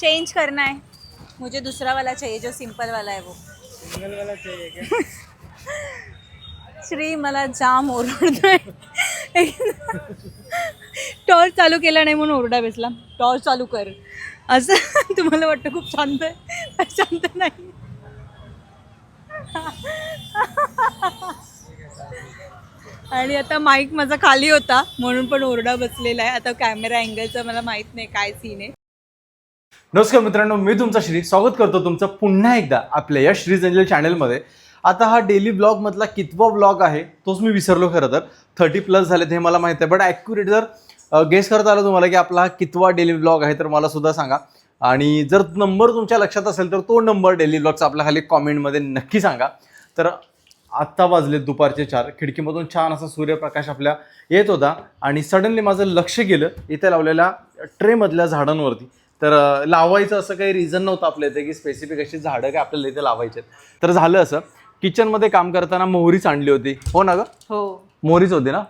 Change करना है। मुझे दूसरा वाला चाहिए जो सिंपल वाला है वो। सिंगल वाला चाहिए क्या? श्री मला जाम ओरडतोय. टॉर्च चालू केला नाही म्हणून ओरडा बसला. टॉर्च चालू कर. असं तुम्हाला वाटतं खूप शांत आहे? शांत नाही. आणि आता माईक माझा खाली होता म्हणून पण ओरडा बसलेला आहे. आता कॅमेरा अँगलचं मला माहीत नाही काय सीन आहे. नमस्कार मित्रांनो मी तुमचा श्री स्वागत करतो तुमचं पुन्हा एकदा आपल्या या श्री जंजल चॅनलमध्ये आता हा डेली ब्लॉग मधला कितवा ब्लॉग आहे तोच मी विसरलो खरं तर. थर्टी प्लस झालेत हे मला माहिती आहे बट ॲक्युरेट जर गेस करता आलं तुम्हाला की आपला हा कितवा डेली ब्लॉग आहे तर मला सुद्धा सांगा. आणि जर नंबर तुमच्या लक्षात असेल तर तो नंबर डेली ब्लॉगचा आपल्या खाली कॉमेंटमध्ये नक्की सांगा. तर आत्ता वाजले दुपारचे चार खिडकीमधून छान असा सूर्यप्रकाश आपल्या येत होता. आणि सडनली माझं लक्ष गेलं इथे लावलेल्या ट्रेमधल्या झाडांवरती. तर लावायचं असं काही रिझन नव्हतं आपल्या इथे की स्पेसिफिक अशी झाडं काय आपल्याला इथे लावायचे तर झालं असं. किचनमध्ये काम करताना मोहरीच आणली होती. हो ना गं? हो. मोहरीच होती ना?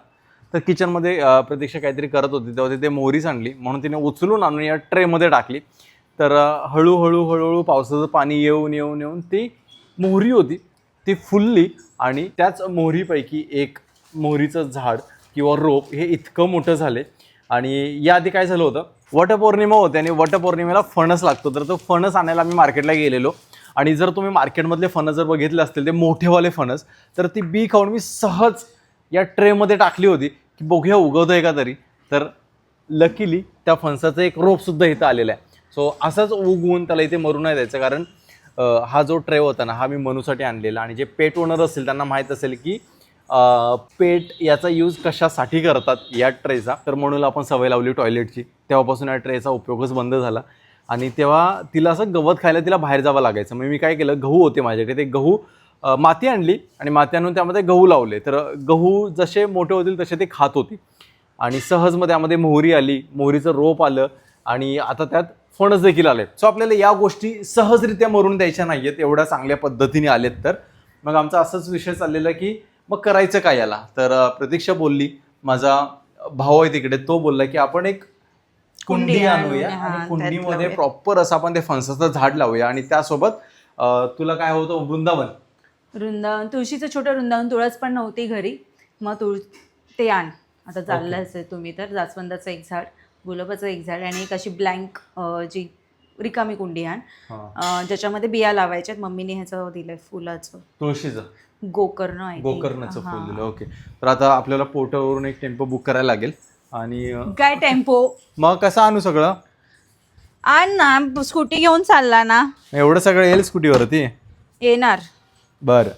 तर किचनमध्ये प्रतीक्षा काहीतरी करत होती तेव्हा तिथे मोहरीच आणली. म्हणून तिने उचलून आणून या ट्रेमध्ये टाकली. तर हळूहळू हळूहळू पावसाचं पाणी येऊन येऊन येऊन ती मोहरी होती. ती फुलली आणि त्याच मोहरीपैकी एक मोहरीचं झाड किंवा रोप हे इतकं मोठं झाले आणि याआधी काय झालं होतं? वटपौर्णिमा होते आणि वटपौर्णिमेला फणस लागतो. तर तो फणस आणायला आम्ही मार्केटला गेलेलो. आणि जर तुम्ही मार्केटमधले फणस जर बघितले असतील ते मोठेवाले फणस तर ती बी खाऊन मी सहज या ट्रेमध्ये टाकली होती की बघूया आहे का तरी. तर लकीली त्या फणसाचं एक रोपसुद्धा इथं आलेलं आहे. सो असंच उगवून त्याला इथे मरू नाही द्यायचं कारण हा जो ट्रे होता ना हा मी मनूसाठी आणलेला. आणि जे पेट ओनर असतील त्यांना माहीत असेल की पेट याचा यूज कशासाठी करतात या ट्रेचा? तर म्हणून आपण सवय लावली टॉयलेटची तेव्हापासून या ट्रेचा उपयोगच बंद झाला. आणि तेव्हा तिला असं गवत खायला तिला बाहेर जावं लागायचं. मग मी काय केलं? गहू होते माझ्याकडे. ते गहू माती आणली आणि माती आणून त्यामध्ये गहू लावले. तर गहू जसे मोठे होतील तसे ते खात होती. आणि सहज मग त्यामध्ये मोहरी आली. मोहरीचं रोप आलं. आणि आता त्यात फणस देखील आले सो आपल्याला या गोष्टी सहजरित्या मरून द्यायच्या नाही आहेत एवढ्या चांगल्या पद्धतीने आलेत तर. मग आमचा असंच विषय चाललेला की मग करायचं काय याला? तर प्रतीक्षा बोलली माझा भाऊ आहे तिकडे तो बोलला की आपण एक कुंडी आणूया आणि कुंडीमध्ये. प्रॉपर असं आपण ते फणसाचं झाड लावूया आणि त्यासोबत तुला काय होतं वृंदावन. वृंदावन तुळशीचं छोटं वृंदावन तुळस पण नव्हती घरी. मग तुळ ते आण. आता चाललं असेल तुम्ही तर जास्वंदाचं एक झाड गुलाबाचं एक झाड आणि एक अशी ब्लँक जी रिकामी कुंडी आण. ज्याच्यामध्ये बिया लावायच्यात मम्मीने ह्याचं दिलंय फुलाचं. तुळशीचं. गोकर्ण आहे गोकर्णाचं फुल दिलं. ओके. तर आता आपल्याला पोर्टवरून एक टेम्पो बुक करायला लागेल. आणि अं, काय टेम्पो? मग कसं आणू सगळं? आण ना स्कूटी घेऊन चालला ना. एवढं सगळं येईल स्कूटीवरती? येणार. बरं.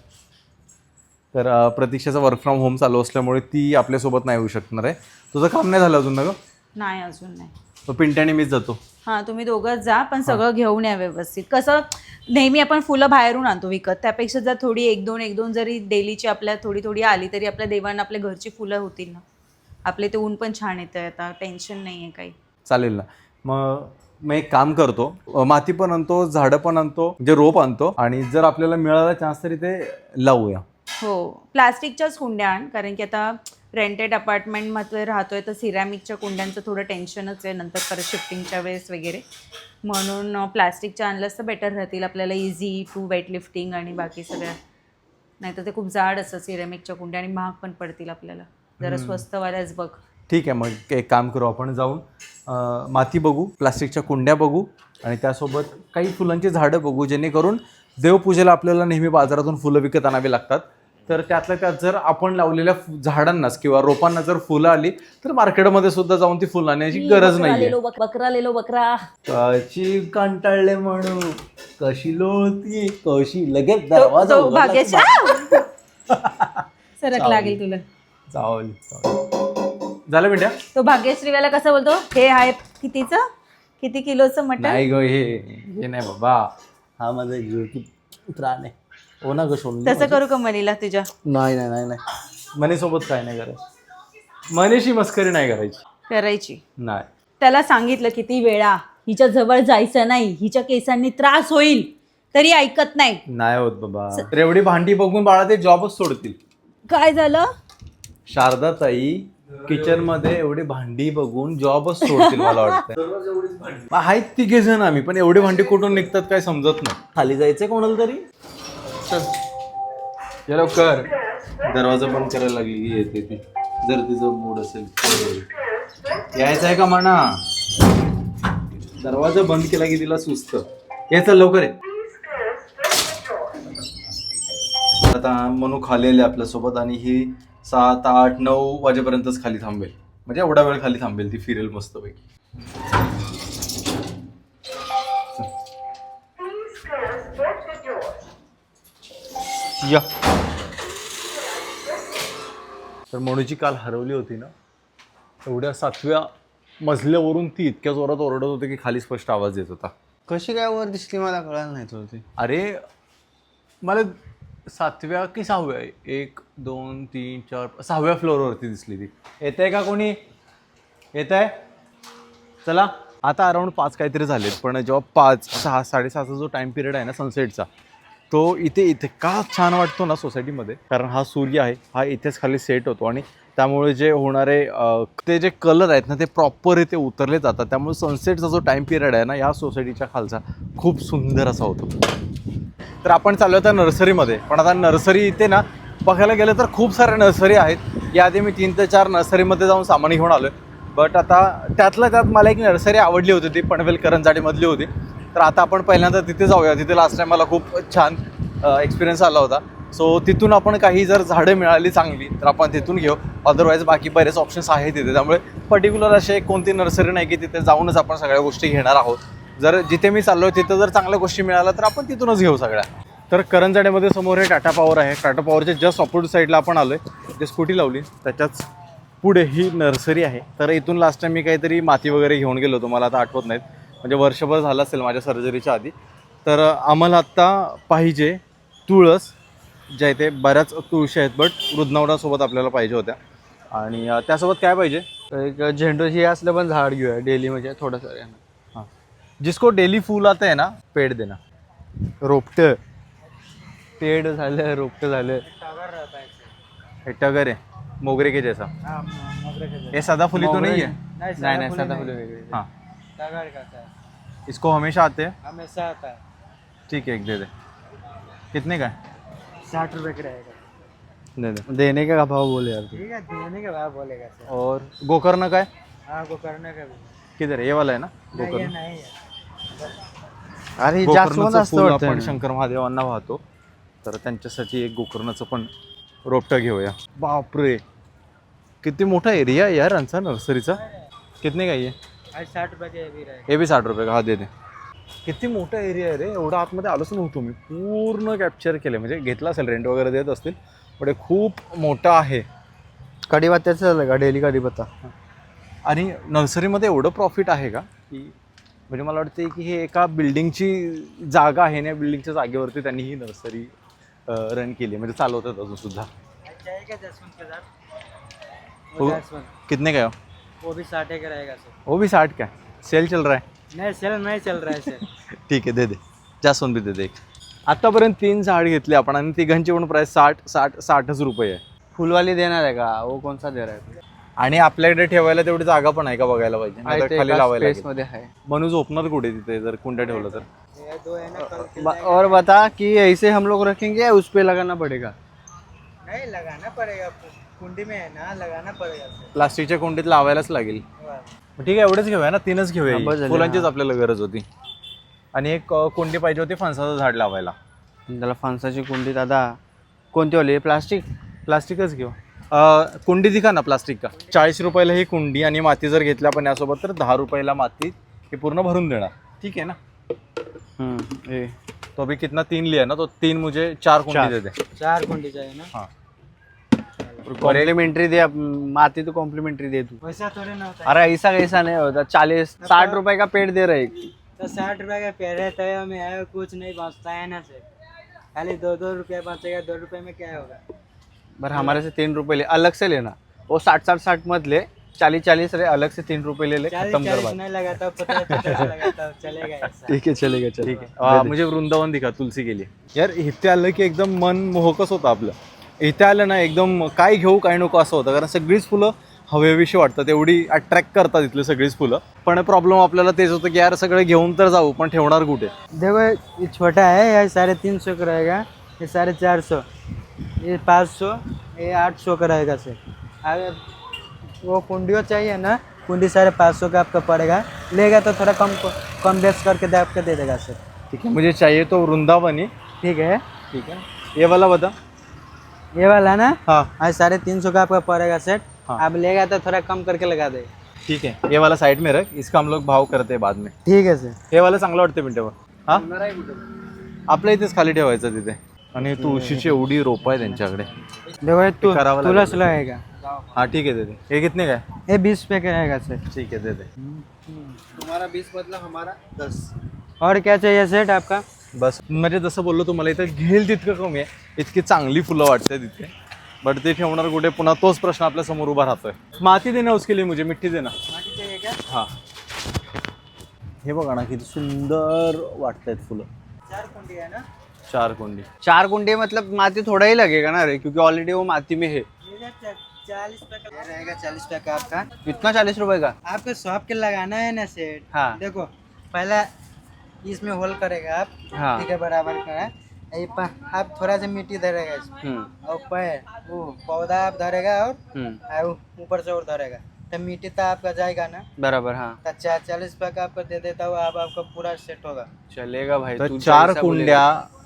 तर अं, प्रतीक्षाचं वर्क फ्रॉम होम चालू असल्यामुळे ती आपल्यासोबत नाही येऊ शकणार आहे. तुझं काम नाही झालं अजून ना गं? नाही अजून नाही. तो पिंट्याने मीच जातो. हां तुम्ही दोघंच जा पण सगळं घेऊन या व्यवस्थित. कसं नेहमी आपण फुलं बाहेरून आणतो विकत. त्यापेक्षा जर थोडी एक दोन एक दोन जरी डेलीची आपल्या थोडी थोडी आली तरी आपल्या देवांना आपल्या घरची फुलं होतील ना. आपले ते ऊन पण छान येतं आता. टेन्शन नाही आहे काही. चालेल ना. मग मग एक काम करतो. अं, माती पण आणतो झाडं पण आणतो जे रोप आणतो. आणि जर आपल्याला मिळाला चान्स तरी ते लावूया. हो. प्लास्टिकच्याच कुंड्या आण कारण की आता रेंटेड अपार्टमेंटमध्ये राहतोय तर सिरॅमिकच्या कुंड्यांचं थोडं टेन्शनच आहे नंतर परत शिफ्टिंगच्या वेळेस वगैरे. म्हणून प्लास्टिकच्या आणलंच तर बेटर राहतील आपल्याला इझी टू वेट लिफ्टिंग आणि बाकी सगळ्या. नाहीतर ते खूप जाड असतं सिरॅमिकच्या कुंड्या आणि महाग पण पडतील आपल्याला. जरा स्वस्तवाल्याच बघ. ठीक आहे मग एक काम करू आपण जाऊन माती बघू प्लास्टिकच्या कुंड्या बघू आणि त्यासोबत काही फुलांची झाडं बघू जेणेकरून देवपूजेला आपल्याला नेहमी बाजारातून फुलं विकत आणावी लागतात. तर त्यातल्या त्यात जर आपण लावलेल्या झाडांनाच किंवा रोपांना जर फुलं आली तर मार्केटमध्ये सुद्धा जाऊन ती फुलं आणण्याची गरज नाही बकरा लेलो बकरा. कशी कंटाळले म्हणू कशी लोळती कशी लगेच तो- दरवाजा तो उघडला. सरक लागेल तुला. चावल चावल. झालं बेटा तो भाग्यश्रीवाला कसं बोलतो? हे आहे कितीचं? किती किलोचं मटण? नाही ग हे हे नाही बाबा. हा माझा जीवकी प्राण आहे. हो ना ग सोडून तसं करू का मनीला तुझ्या? नाही नाही नाही नाही. मनीसोबत काय नाही करायचं. मनीशी मस्करी नाही करायची. करायची. नाही. त्याला सांगितलं किती वेळा हिच्या जवळ जायचं नाही हिच्या केसांनी त्रास होईल तरी ऐकत नाही. नाही होत बाबा. तर एवढी भांडी बघून बाळा ते जॉबच सोडतील. काय झालं? शारदा ताई किचनमध्ये एवढी भांडी बघून जॉबच सोडतील मला वाटतं. आहेत तिघे जण आम्ही पण एवढी भांडी कुठून निघतात काय समजत नाही. खाली जायचंय कोणाला तरी? चल. ये लवकर. दरवाजा बंद करायला लागली की येते ती. जर तिचं मूड असेल तर. यायचं आहे का म्हणा दरवाजा बंद केला की तिला सुस्त. ये चल लवकर ये. आता मनू खाली आले आपल्यासोबत आणि ही सात आठ नऊ वाजेपर्यंतच खाली थांबेल. म्हणजे एवढा वेळ खाली थांबेल ती फिरेल मस्तपैकी. या. तर मनूची काल हरवली होती ना एवढ्या सातव्या मजल्यावरून ती इतक्या जोरात ओरडत होती की खाली स्पष्ट आवाज येत होता. कशी काय वर दिसली मला कळायला नाही तुला ती अरे मला सातव्या की सहाव्या एक दोन तीन चार सहाव्या फ्लोअरवरती दिसली ती. येत आहे का कोणी? येत आहे चला आता अराउंड पाच काहीतरी झालेत पण जेव्हा पाच सहा साडेसहाचा जो टाईम पिरियड आहे ना सनसेटचा तो इथे इतका छान वाटतो ना सोसायटीमध्ये? कारण हा सूर्य आहे हा इथेच खाली सेट होतो आणि त्यामुळे जे होणारे ते जे कलर आहेत ना ते प्रॉपर इथे उतरले जातात. त्यामुळे सनसेटचा जो टाईम पिरियड आहे ना या सोसायटीच्या खालचा खूप सुंदर असा होतो. तर आपण चाललो होतो नर्सरीमध्ये. पण आता नर्सरी इथे ना बघायला गेलं तर खूप साऱ्या नर्सरी आहेत. याआधी मी तीन ते चार नर्सरीमध्ये जाऊन सामान घेऊन आलो बट आता त्यातल्या त्यात मला एक नर्सरी आवडली होती ती पनवेल करंजाडीमधली होती. तर आता आपण पहिल्यांदा तिथे जाऊया. तिथे लास्ट टाइम मला खूप छान एक्सपिरियन्स आला होता. सो तिथून आपण काही जर झाडं मिळाली चांगली तर आपण तिथून घेऊ. अदरवाईज बाकी बरेच ऑप्शन्स आहेत तिथे. त्यामुळे पर्टिक्युलर असे कोणती नर्सरी नाही की तिथे जाऊनच आपण सगळ्या गोष्टी घेणार आहोत. जर जिथे मी चाललो तिथं जर चांगल्या गोष्टी मिळाल्या तर आपण तिथूनच घेऊ सगळ्या. तर करंजाड्यामध्ये समोर हे टाटा पॉवर आहे. टाटा पॉवरच्या जस्ट ऑपोजिट साईडला आपण आलो आहे ते स्कूटी लावली त्याच्याच पुढे ही नर्सरी आहे. तर इथून लास्ट टाइम मी काहीतरी माती वगैरे घेऊन गेलो होतो. मला आता आठवत नाहीत. म्हणजे वर्षभर झालं असेल माझ्या सर्जरीच्या आधी. तर आम्हाला आत्ता पाहिजे तुळस ज्या इथे बऱ्याच तुळशी आहेत बट वृद्धनवरासोबत आपल्याला पाहिजे होत्या. आणि त्यासोबत काय पाहिजे? एक झेंडू हे असलं पण झाड घेऊया डेली म्हणजे थोडंसं हाँ. जिसको डेली फूल आता है ना पेड़ देना. रोपट. पेड झालं रोपट झालं. हे टगर है मोगरे के जैसा. ये सदाफुली तो नहीं है नाही नाही सदाफुली वेगळी. हाँ. इसको हमेशा आते हैं? हमेशा आता है। ठीक है एक दे दे। कितने का है? साठ रुपए का रहेगा। दे दे। देणे का भाव बोले यार ठीक है देने के बाद बोलेगा सर। और गोकर्ण का है? हाँ को करने का भी। किधर है? ये वाला है ना? नहीं ये गोकर्ण। नहीं है। अरे ही जास्वंद गोकर्णाचं असतं फूल वाटतं आपण ना. शंकर महादेवांना वाहतो. तर त्यांच्यासाठी एक गोकर्णाचं पण रोपटं घेऊया. बापरे. किती मोठा एरिया आहे यार यांचा नर्सरीचा. कितने का ये आज साठ हे बी साठ रुपये का? हा दे दे. किती मोठा एरिया आहे रे. एवढा आतमध्ये आलोच नव्हतो मी. पूर्ण कॅप्चर केलं म्हणजे घेतला असेल रेंट वगैरे देत असतील. पण हे खूप मोठा आहे. कढीपत्त्याचं झालं का? डेली कढीपत्ता आणि नर्सरीमध्ये एवढं प्रॉफिट आहे का? की म्हणजे मला वाटते की हे एका बिल्डिंगची जागा आहे ना बिल्डिंगच्या जागेवरती त्यांनी ही नर्सरी रन केली म्हणजे चालवतात अजून सुद्धा. जसवंत कितने का है वो? भी साठ का रहेगा सर। वो भी साठ का सेल चल रहा है? नहीं सेल नहीं चल रहा है सर। ठीक आहे दे दे। जास्वंद बी दे दे एक आतापर्यंत तीन झाड घेतली आपण आणि तिघांची पण प्राइस साठ साठ साठच रुपये आहे. फुलवाली देणार आहे का? वो कोणसा दे रहा है आणि आपल्याकडे ठेवायला तेवढी जागा पण आहे का बघायला पाहिजे? नाहीतर आहे ते खाली एका लावायला space लागेल. मध्ये आहे. मनू झोपणार कुठे तिथे? जर कुंड्या ठेवलं तर? ये दो है ना कल खिल ब- जाएगा। और बता कि ऐसे हम लोग रखेंगे या उस पे लगाना पड़ेगा? नहीं लगाना पड़ेगा कुंडी में है ना लगाना पड़ेगा सर प्लास्टिकच्या कुंडीत लावायलाच लागेल. ठीक आहे एवढेच घेऊया ना तीनच घेऊया. हा, ही. झाली, फुलांचीच हा. आपल्याला गरज होती. आणि एक अ, कुंडी पाहिजे होती फणसाचं झाड लावायला. त्याला फणसाची कुंडी दादा. कोणती वाली? प्लास्टिक? प्लास्टिकच घेऊ. अ, कुंडी दिखा ना प्लास्टिक का? चाळीस रुपयाला ही कुंडी आणि माती जर घेतल्या आपण यासोबत तर दहा रुपयाला माती हे पूर्ण भरून देणार. ठीक आहे ना? ए तो अभी कितना तीन लिया ना तो तीन मुझे चार कुंडी चार. दे दे. चार कुंडी चाहिए ना? हाँ. कॉम्प्लीमेंट्री दे माती तो कॉम्प्लीमेंट्री दे तू. वैसा थोड़ी ना होता. है अरे ऐसा कैसा नहीं होता? चालीस साठ रुपए का पेड़ दे रहे एक. तो साठ रुपए का पेड़ है तो में है कुछ नहीं बचता है ना से. खाली दो दो रुपया बचेगा दो रुपये में क्या होगा? बरं हमारे से तीन रुपए ले अलग से लेना. वो साठ साठ साठ मत ले. चालीस चालीस रे अलग से तीन रुपए ले ले चालीस खत्म कर चालीस बात. नहीं लगाता पचास पचास लगाता चलेगा ऐसा. ठीक है चलेगा चलेगा. ठीक आहे अ, मुझे वृंदावन दिखा तुलसी गेली यार इथे आलं की एकदम मन मोहकच होतं आपलं. इथे आलं ना एकदम काय घेऊ काय नको असं होतं. कारण सगळीच फुलं हवेविषयी वाटतात. एवढी अट्रॅक्ट करतात इथली सगळीच फुलं. पण प्रॉब्लेम आपल्याला तेच होतं की यार सगळे घेऊन तर जाऊ पण ठेवणार कुठे? देखो ये छोटा है ये साढ़े तीन सौ का रहेगा. ये साढ़े चार सौ. ये पाँच सौ ये आठ सौ का रहेगा सर. अगर वो कुंडियों चाहिए ना कुंडी साढ़े पाँच सौ का आपका पड़ेगा. लेगा तो थोड़ा कम कम बेस करके दे आपको दे देगा सर. ठीक है मुझे चाहिए तो वृंदावनी ठीक है। ठीक है। ये वाला बता। ये वाला ना? हाँ। हाँ साढ़े तीन सौ का आपका पड़ेगा सेट हाँ। आप लेगा तो थोड़ा कम करके लगा देगा ठीक है ये वाला साइड में रख इसका हम लोग भाव करते हैं बाद में। ठीक है सर हे वाला चांगलं वाटतं मिनटावर हा? आपल्या इथेच खाली ठेवायचं तिथे. आणि तुळशीची एवढी रोप आहे त्यांच्याकडे. देखो ये तु, करावा लागेल. तुलस लगेगा हा ठीक आहे देते हे कितने काय ये बीस रुपये का रहेगा सर ठीक आहे देते तुम्हाला बीस बदला हमारा दस. और क्या चाहिए सेट आपका? बस म्हणजे जसं बोललो तुम्हाला इथं घेईल तितकं कमी आहे. इतकी चांगली फुलं वाटते तिथे बट ते ठेवणार कुठे? पुन्हा तोच प्रश्न आपल्यासमोर उभा राहतोय. माती देना उसके लिए मुझे मिट्टी देना माटी चाहिए क्या? हा. हे बघा ना किती सुंदर वाटतायत फुलं. चार कुंडी है ना? चार कोंडी. चार कुंडे मतलब माती थोड़ा ही लगेगा ना रे क्योंकि ऑलरेडी वो माती में है. चालीस रहेगा चालीस रुपये का आपका। कितना चालीस रुपए का? आपको शॉप के लगाना है ना सेट हाँ। देखो पहला इसमें होल करेगा आप। हाँ। ठीक है बराबर का। है आप थोड़ा सा मिट्टी धरेगा इसमें। हम्म। और पैर वो पौधा आप धरेगा और हम्म। ऊपर से और धरेगा। तो मिट्टी तो आपका जाएगा ना? बराबर हाँ। तो चार चालीस पैक का आपको दे देता हूँ आप आपका पूरा सेट होगा। चलेगा भाई तो चार कुंड्या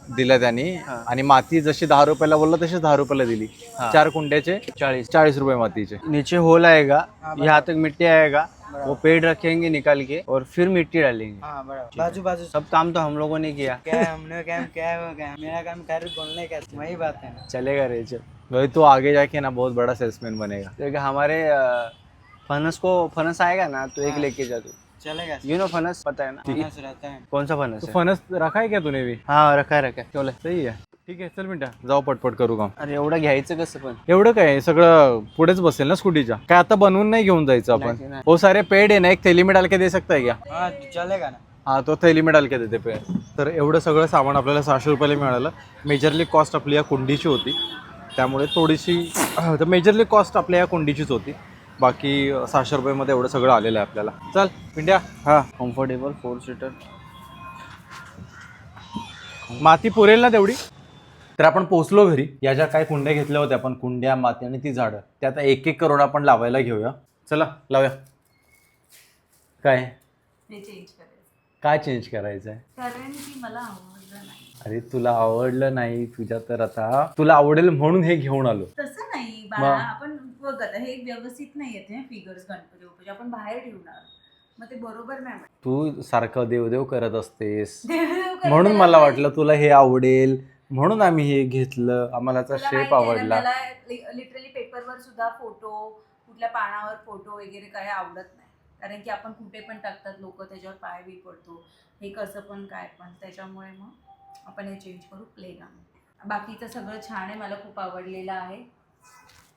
दिल्या त्यांनी. आणि माती जशी दहा रुपयाला बोलला तशी दहा रुपयाला दिली. चार कुंड्याचे चालीस चाळीस रुपये मातीचे. नीचे होल आएगा यहाँ तक मिट्टी आएगा वो पेड़ रखेंगे निकाल के और फिर मिट्टी डालेंगे. हाँ बराबर. बाजू बाजू. सब काम तो हम लोगों ने किया. क्या हमने काम क्या हो गया मेरा काम खाली बोलने का वही बात है ना। चलेगा रे चल। भाई तो आगे जाके ना बहुत बड़ा सेल्समैन बनेगा। देखिए हमारे फनस को फनस आएगा ना तो एक। लेके जा तू। चलेगा यू नो फनस पता है ना? फनस रहता है। कौन सा फनस तो है? फणस रखा है क्या तूने भी? हाँ रखा है रखा है। चल। सही आहे ठीक आहे चल मिनटा। जाऊ पटपट करू काम। अरे एवढं घ्यायचं कसं पण? एवढं काय? सगळं पुढेच बसेल ना स्कूटीच्या? काय आता बनवून नाही घेऊन जायचं नाही, आपण? नाही. हो सारे पेड आहे ना एक थैली में डाल के दे सकता है क्या? हाँ चलेगा ना. हा तो थैली में डाल के देते पे तर एवढं सगळं सामान आपल्याला सहाशे रुपयाला मिळालं. मेजरली कॉस्ट आपली या कुंडीची होती. त्यामुळे थोडीशी तर मेजरली कॉस्ट आपल्या या कुंडीचीच होती. बाकी सहाशे रुपयामध्ये एवढं सगळं आलेलं आहे आपल्याला. चल पिंड्या हा. Comfortable four seater. माती पुरेल ना तेवढी? तर आपण पोचलो घरी. या ज्या काही कुंड्या घेतल्या होत्या आपण कुंड्या माती आणि ती झाडं त्या आता एक एक करून आपण लावायला घेऊया. चला लावूया. काय? ते चेंज करायचं. काय चेंज करायचं आहे कारण की मला अरे तुला आवडलं नाही तुझ्या तर आता तुला आवडेल म्हणून हे घेऊन आलो. तसं नाही बाळा मग? आपण बघ आता हे व्यवस्थित नाही येते फिगर्स गणपती बाप्पाचे आपण बाहेर ठेवणार मग ते बरोबर नाही वाटत. तू सारखं देवदेव करत असतेस. देवदेव म्हणून मला. वाटलं तुला हे आवडेल. म्हणून आम्ही हे घेतलं. आम्हाला त्याचा तुला शेप माहिती आहे ना, आवडला. मला लिटरली पेपरवर सुद्धा फोटो कुठल्या पानावर फोटो वगैरे काय आवडत नाही. कारण की आपण कुठे पण टाकतात लोक त्याच्यावर पाय बी पडतो हे कसं पण काय पण त्याच्यामुळे मग आपण हे चेंज करू प्ले गाणं बाकीचं सगळं छान आहे मला खूप आवडलेलं आहे.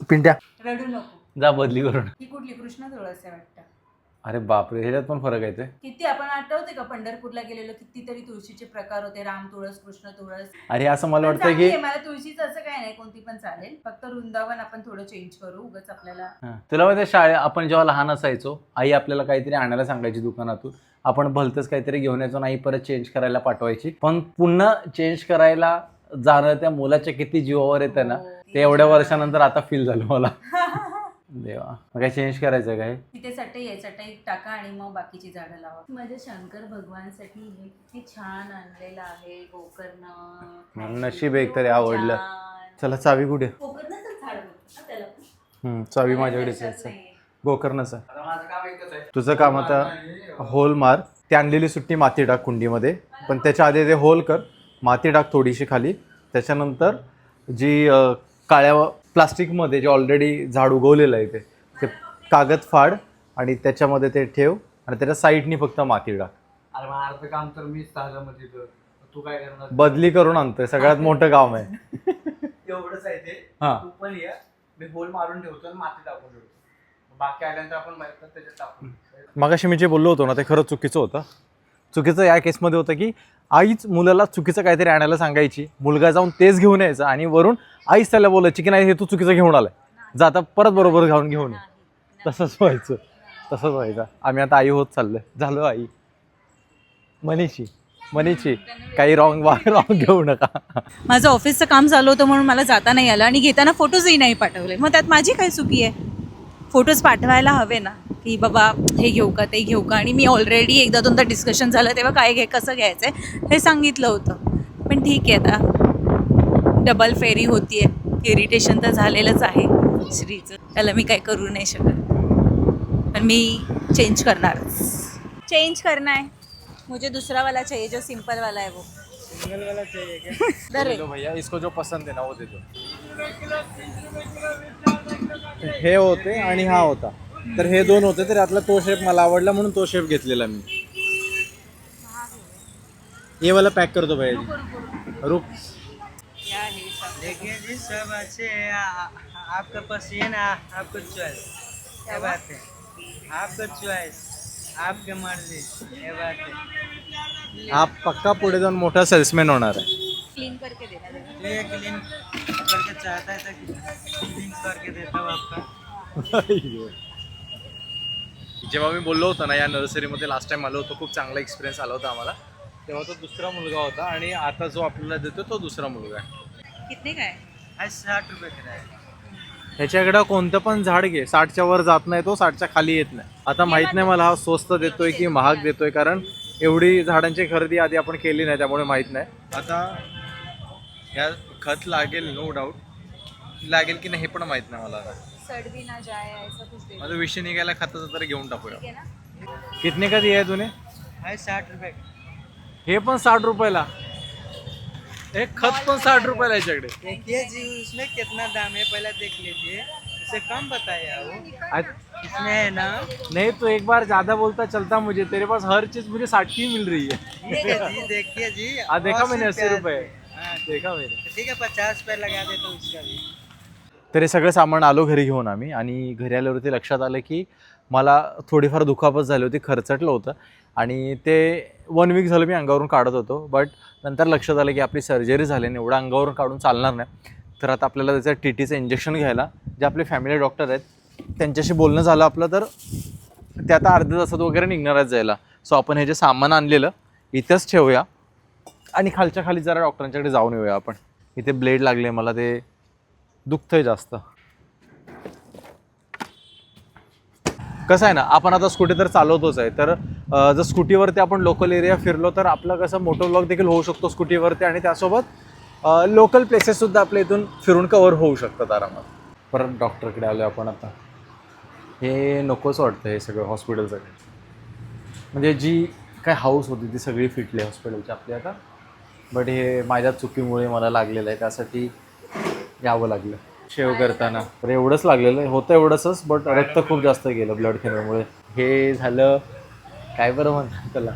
पिंट्या. रडू नको. जा बदली करून ही कुठली कृष्ण तुळस आहे वाटतं? अरे बापरे ह्याच्यात पण फरक आहे ते. किती आपण आठवते का पंढरपूरला गेलेलो? कितीतरी तुळशीचे प्रकार होते राम तुळस कृष्ण तुळस. अरे असं मला पण वाटतं चांगली की आहे, मला तुळशीचं असं काय नाही कोणती पण चालेल. फक्त वृंदावन आपण थोडं चेंज करू उगाच आपल्याला. हा. तुला माहिती आहे, शाळे आपण जेव्हा लहान असायचो आई आपल्याला काहीतरी आणायला सांगायची दुकानातून. आपण भलतंच काहीतरी घेऊन यायचो नाही परत चेंज करायला पाठवायची. पण पुन्हा चेंज करायला जाणं त्या मुलाच्या किती जीवावर येतं ना हो, ते एवढ्या वर्षानंतर आता फील झालं मला. देवा. मग काय चेंज करायचं काय? तिथे चटई आहे चटई टाका आणि मग बाकीची झाडं लावा. माझ्या शंकर भगवानसाठी हे किती छान आणलेलं आहे गोकर्ण. नशीब एक तरी आवडलं. चला चावी कुठे? गोकर्णाचं झाड होतं ना त्याला पण. हम्म, चावी माझ्याकडेच आहे लक्षात नाहीये. गोकर्णचं. आता माझं काम एकच आहे. तुझं काम आता होल मार. ते आणलेली सुट्टी माती टाक कुंडीमध्ये. पण त्याच्या आधी ते होल कर. माती टाक थोडीशी खाली. त्याच्यानंतर जी अ, काळ्या प्लास्टिकमध्ये जे ऑलरेडी झाड उगवलेलं आहे ते ते कागद फाड आणि त्याच्यामध्ये ते ठेव आणि त्याच्या साईडनी फक्त माती टाक. अरे मग अर्ध काम तर मीच तू काय करणार? बदली करून आणतोय. सगळ्यात मोठं काम आहे. एवढंच आहे ते. हां. तू पण ये. मी होल मारून ठेवतो आणि माती टाकून ठेवतो. बाकी आल्यानंतर आपण त्याच्यात टाकून मगाशी मी जे बोललो होतो ना ते खरंच चुकीचं होतं. चुकीचं या केसमध्ये होतं की आईच मुलाला चुकीचं काहीतरी आणायला सांगायची. मुलगा जाऊन तेच घेऊन यायचा आणि वरून आईच त्याला बोलायची की नाही हे तू चुकीचं घेऊन आलाय. जाता परत बरोबर घालून घेऊन ये. तसंच व्हायचं. तसंच व्हायचं. आम्ही आता आई होत चाललोय. झालो आई. मनीषी. मनीची काही रॉंग वा रॉंग घेऊ नका. माझं ऑफिसचं काम झालं होतं म्हणून मला जाता नाही आलं आणि घेताना फोटोजही नाही पाठवले. मग त्यात माझी काय चुकी आहे? फोटोज पाठवायला हवे ना की बाबा हे घेऊ का ते घेऊ का? आणि मी ऑलरेडी एकदा दोनदा डिस्कशन झालं तेव्हा काय घे कसं घ्यायचं आहे हे सांगितलं होतं. पण ठीक आहे आता. डबल फेरी होतीये. इरिटेशन तर झालेलंच आहे श्रीचं. त्याला मी काय करू नाही शकत. पण मी चेंज करणारच. चेंज करना है मुझे दूसरा वाला चाहिए जो सिंपल वाला है वो. सिंगल वाला चाहिए क्या दर लो भैया इसको जो पसंद है ना वो दे दो। हे होते आणि हा होता. तर हे दोन होते तर यातला तो शेप मला आवडला म्हणून तो शेप घेतलेला मी. ये वाला पैक कर दो भैया. जी रुक. देखिए जी सब अच्छे हैं आपका पसंद है आपको चॉइस ये बात है. आपका चॉइस आपके मर्जी. ये बात है. हा पक्का पुढे जाऊन मोठा सेल्समॅन होणार आहे. क्लीन करके देना जरा. तो ये क्लीन करके चाहता है तो क्लीन करके देता हूँ आपका. जेव्हा मी बोललो होतो ना या नर्सरीमध्ये लास्ट टाइम आलो होतो खूप चांगला एक्सपिरियन्स आला होता आम्हाला. तेव्हा तो दुसरा मुलगा होता आणि आता जो आपल्याला देतो तो दुसरा मुलगा आहे. कितने का है? आज साठ रुपये का ह्याच्याकडं कोणतं पण झाड घे साठच्या वर जात नाही तो साठच्या खाली येत नाही. आता माहीत नाही मला हा स्वस्त देतोय. की महाग देतोय कारण एवढी झाडांची खरेदी आधी आपण केली नाही त्यामुळे माहीत नाही. आता ह्या खत लागेल नो डाऊट लागेल की नाही हे पण माहीत नाही मला. आता ना जाए ऐसा कुछ दे माझा विषय निघायला खताचा तरी घेऊन टाकूया. ठीक है ना? कितने का दिया है तूने? है साठ रुपये. हे पण साठ रुपयाला. हे खत पण साठ रुपयाला याच्याकडे. देखिए जी उसमें कितना दाम है पहले देख लीजिए. उसे कम बताया वो। इसमें है ना? नहीं तो एक बार ज्यादा बोलता चलता मुझे। तेरे पास हर चीज मुझे साठ की मिल रही है। जी देखिए जी। हाँ देखा मैंने अस्सी रुपए। हाँ देखा मैंने। ठीक है पचास रुपये लगा दे तो उसका भी। तर हे सगळं सामान आलो घरी घेऊन आम्ही आणि घरी आल्यावरती लक्षात आलं की मला थोडीफार दुखापत झाली होती खरचटलं होतं. आणि ते वन वीक झालं मी अंगावरून काढत होतो बट नंतर लक्षात आलं की आपली सर्जरी झाली आणि एवढं अंगावरून काढून चालणार नाही. तर आता आपल्याला त्याचं टी टीचं इंजेक्शन घ्यायला जे आपले फॅमिली डॉक्टर आहेत त्यांच्याशी बोलणं झालं आपलं तर ते आता अर्ध्या तासात वगैरे निघणार आहेत जायला. सो आपण हे जे सामान आणलेलं इथंच ठेवूया. आणि खालच्या खाली जरा डॉक्टरांच्याकडे जाऊन येऊया आपण. इथे ब्लेड लागले मला ते दुखतंय जास्त. कसं आहे ना आपण आता स्कूटी तर चालवतोच आहे. तर जर स्कूटीवरती आपण लोकल एरिया फिरलो तर आपलं कसं मोटो ब्लॉग देखील होऊ शकतो स्कूटीवरती आणि त्यासोबत लोकल प्लेसेससुद्धा आपल्या इथून फिरून कवर होऊ शकतात आरामात. परत डॉक्टरकडे आलो आपण आता. हे नकोच वाटतं हे सगळं हॉस्पिटल सगळं म्हणजे जी काय हाऊस होती ती सगळी फिटली हॉस्पिटलची आपली आता. बट हे माझ्या चुकीमुळे मला लागलेलं आहे त्यासाठी यावं लागलं. शेव करताना. तर एवढंच लागलेलं आहे. होतं एवढंच बट रक्त खूप जास्त गेलं ब्लड कॅनरमुळे हे झालं काय बरं म्हणतात त्याला?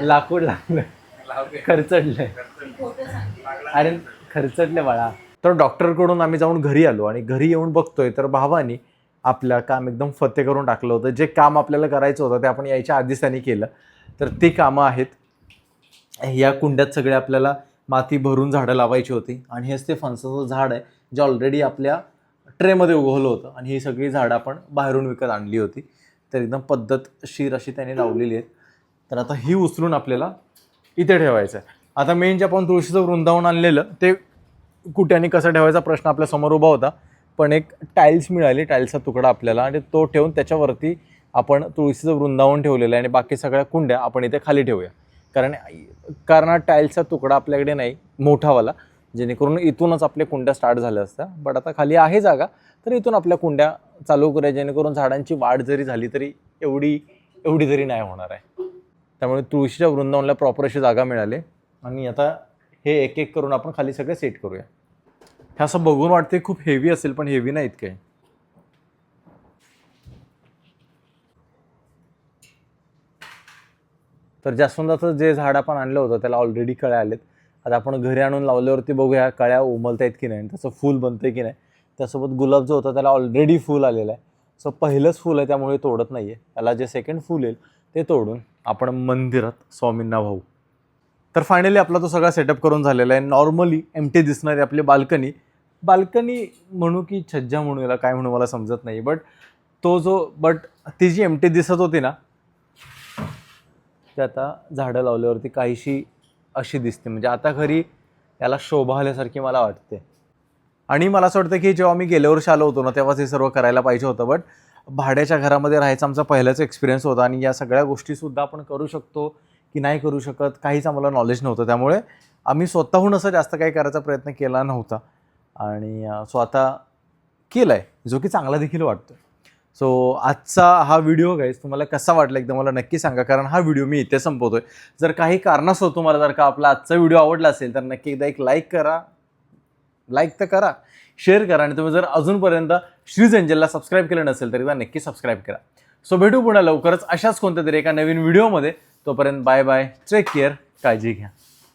लाकूड लागलं. खरचडलंय. अरे खरचटलं बाळा. तर डॉक्टरकडून आम्ही जाऊन घरी आलो आणि घरी येऊन बघतोय तर भावानी आपलं काम एकदम फते करून टाकलं होतं. जे काम आपल्याला करायचं होतं ते आपण यायच्या आधीच त्यांनी केलं. तर ती कामं आहेत. या कुंड्यात सगळे आपल्याला माती भरून झाडं लावायची होती. आणि हेच ते फणसाचं झाड आहे जे ऑलरेडी आपल्या ट्रेमध्ये उगवलं होतं. आणि ही सगळी झाडं आपण बाहेरून विकत आणली होती. तर एकदम पद्धतशीर अशी त्यांनी लावलेली आहेत. तर आता ही उचलून आपल्याला इथे ठेवायचं आहे आता मेन जे आपण तुळशीचं वृंदावन आणलेलं ते कुठे आणि कसं ठेवायचा प्रश्न आपल्यासमोर उभा होता. पण एक टाईल्स मिळाली टाईल्सचा तुकडा आपल्याला आणि तो ठेवून त्याच्यावरती आपण तुळशीचं वृंदावन ठेवलेलं आहे आणि बाकी सगळ्या कुंड्या आपण इथे खाली ठेवूया. कारण कारण टाईल्सचा तुकडा आपल्याकडे नाही मोठावाला जेणेकरून इथूनच आपल्या कुंड्या स्टार्ट झाल्या असत्या. बट आता खाली आहे जागा तर इथून आपल्या कुंड्या चालू करूया जेणेकरून झाडांची वाढ जरी झाली तरी एवढी एवढी तरी नाही होणार आहे. त्यामुळे तुळशीच्या वृंदावनला प्रॉपर अशी जागा मिळाली. आणि आता हे एक एक करून आपण खाली सगळे सेट करूया. हे असं बघून वाटते खूप हेवी असेल पण हेवी नाहीत काही तर जास्वंदाचं जे झाड आपण आणलं होतं त्याला ऑलरेडी कळ्या आलेत. आता आपण घरी आणून लावल्यावरती बघूया कळ्या उमलत आहेत की नाही त्याचं फूल बनतं की नाही. त्यासोबत गुलाब जो होता त्याला ऑलरेडी फूल आलेलं आहे. सो पहिलंच फूल आहे त्यामुळे तोडत नाही आहे त्याला जे सेकंड फूल येईल ते तोडून. आपण मंदिरात स्वामींना भाऊ. तर फायनली आपला तो सगळा सेटअप करून झालेला आहे. नॉर्मली एमटी दिसणारी आपली बाल्कनी. बाल्कनी म्हणू की छज्जा म्हणू याला काय म्हणू मला समजत नाही. बट तो जो बट ती जी एमटी दिसत होती ना ती आता झाडं लावल्यावरती काहीशी अशी दिसते. म्हणजे आता खरी याला शोभा आल्यासारखी मला वाटते. आणि मला असं वाटतं की जेव्हा मी गेल्या वर्षी आलो होतो ना तेव्हाच हे सर्व करायला पाहिजे होतं. बट भाड्याच्या घरामध्ये राहायचा आमचा पहिलाच एक्सपिरियन्स होता आणि या सगळ्या गोष्टीसुद्धा आपण करू शकतो की नाही करू शकत काहीच आम्हाला नॉलेज नव्हतं. त्यामुळे आम्ही स्वतःहून असं जास्त काही करायचा प्रयत्न केला नव्हता. आणि स्वतः आता केलं आहे जो की चांगला देखील वाटतो सो आजचा हा व्हिडिओ गाईज तुम्हाला कसा वाटला एकदा मला नक्की सांगा. कारण हा व्हिडिओ मी इथे संपवतोय. जर काही कारणास्तव तुम्हाला जर का आपला आजचा व्हिडिओ आवडला असेल तर नक्की एकदा एक लाईक करा. लाईक तर करा. शेअर करा आणि तुम्ही जर अजूनपर्यंत श्रीज एंजलला सबस्क्राईब केलं नसेल तर एकदा नक्की सबस्क्राईब करा. सो भेटू पुन्हा लवकरच अशाच कोणत्या तरी एका नवीन व्हिडिओमध्ये तोपर्यंत बाय बाय टेक केअर काळजी घ्या.